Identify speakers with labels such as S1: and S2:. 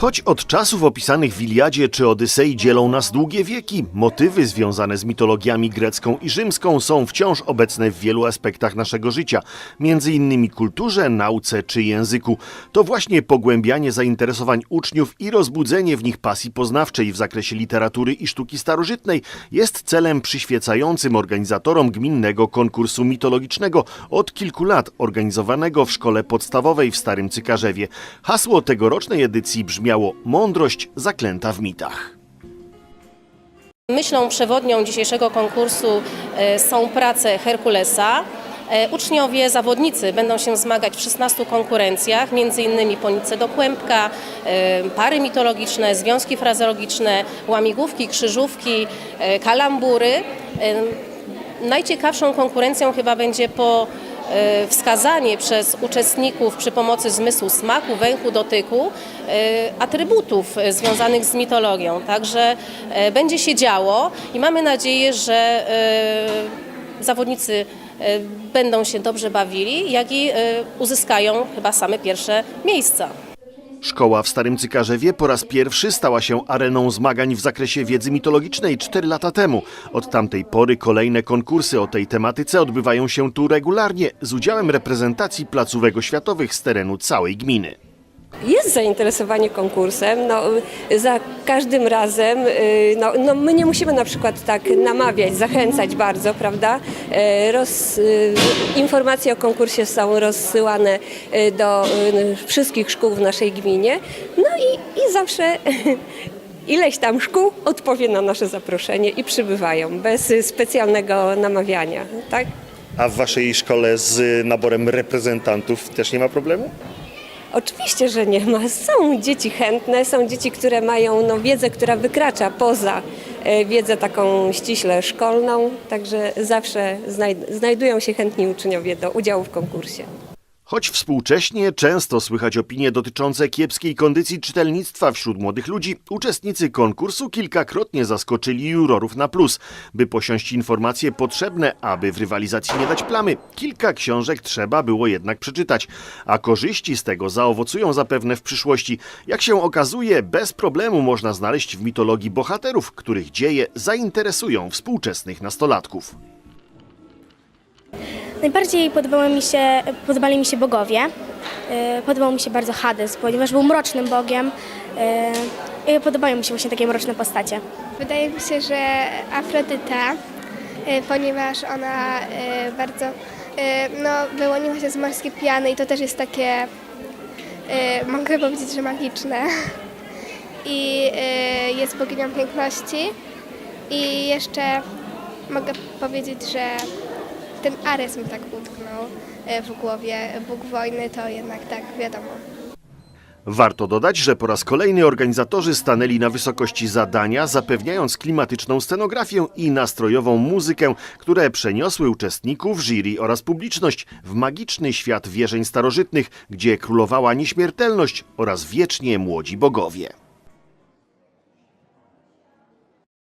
S1: Choć od czasów opisanych w Iliadzie czy Odysei dzielą nas długie wieki, motywy związane z mitologiami grecką i rzymską są wciąż obecne w wielu aspektach naszego życia, między innymi kulturze, nauce czy języku. To właśnie pogłębianie zainteresowań uczniów i rozbudzenie w nich pasji poznawczej w zakresie literatury i sztuki starożytnej jest celem przyświecającym organizatorom gminnego konkursu mitologicznego od kilku lat organizowanego w szkole podstawowej w Starym Cykarzewie. Hasło tegorocznej edycji Mądrość zaklęta w mitach.
S2: Myślą przewodnią dzisiejszego konkursu e, są prace Herkulesa. E, Uczniowie, zawodnicy będą się zmagać w 16 konkurencjach, m.in. ponice do kłębka, e, pary mitologiczne, związki frazeologiczne, łamigłówki, krzyżówki, kalambury. Najciekawszą konkurencją chyba będzie po wskazanie przez uczestników przy pomocy zmysłu smaku, węchu, dotyku e, atrybutów e, związanych z mitologią. Także e, będzie się działo i mamy nadzieję, że e, zawodnicy e, będą się dobrze bawili, jak i e, uzyskają chyba same pierwsze miejsca.
S1: Szkoła w Starym Cykarzewie po raz pierwszy stała się areną zmagań w zakresie wiedzy mitologicznej 4 lata temu. Od tamtej pory kolejne konkursy o tej tematyce odbywają się tu regularnie z udziałem reprezentacji placówek oświatowych z terenu całej gminy.
S3: Jest zainteresowanie konkursem. No, za każdym razem y, no, no, my nie musimy na przykład tak namawiać, zachęcać bardzo, prawda? E, Roz, y, informacje o konkursie są rozsyłane y, do wszystkich szkół w naszej gminie. No i, i zawsze ileś tam szkół odpowie na nasze zaproszenie i przybywają bez specjalnego namawiania. Tak?
S1: A w waszej szkole z naborem reprezentantów też nie ma problemu?
S3: Oczywiście, że nie ma. Są dzieci chętne, są dzieci, które mają no, wiedzę, która wykracza poza e, wiedzę taką ściśle szkolną, także zawsze znaj- znajdują się chętni uczniowie do udziału w konkursie.
S1: Choć współcześnie często słychać opinie dotyczące kiepskiej kondycji czytelnictwa wśród młodych ludzi, uczestnicy konkursu kilkakrotnie zaskoczyli jurorów na plus. By posiąść informacje potrzebne, aby w rywalizacji nie dać plamy, kilka książek trzeba było jednak przeczytać, a korzyści z tego zaowocują zapewne w przyszłości. Jak się okazuje, bez problemu można znaleźć w mitologii bohaterów, których dzieje zainteresują współczesnych nastolatków.
S4: Najbardziej podobały mi się, podobali mi się bogowie. E, Podobał mi się bardzo Hades, ponieważ był mrocznym bogiem. E, I podobają mi się właśnie takie mroczne postacie.
S5: Wydaje mi się, że Afrodyta, y, ponieważ ona bardzo no, wyłoniła się z morskiej piany i to też jest takie, mogę powiedzieć, że magiczne. I jest boginią piękności. I jeszcze mogę powiedzieć, że ten Ares mi tak utknął y, w głowie. Bóg wojny to jednak tak, wiadomo.
S1: Warto dodać, że po raz kolejny organizatorzy stanęli na wysokości zadania, zapewniając klimatyczną scenografię i nastrojową muzykę, które przeniosły uczestników, jury oraz publiczność w magiczny świat wierzeń starożytnych, gdzie królowała nieśmiertelność oraz wiecznie młodzi bogowie.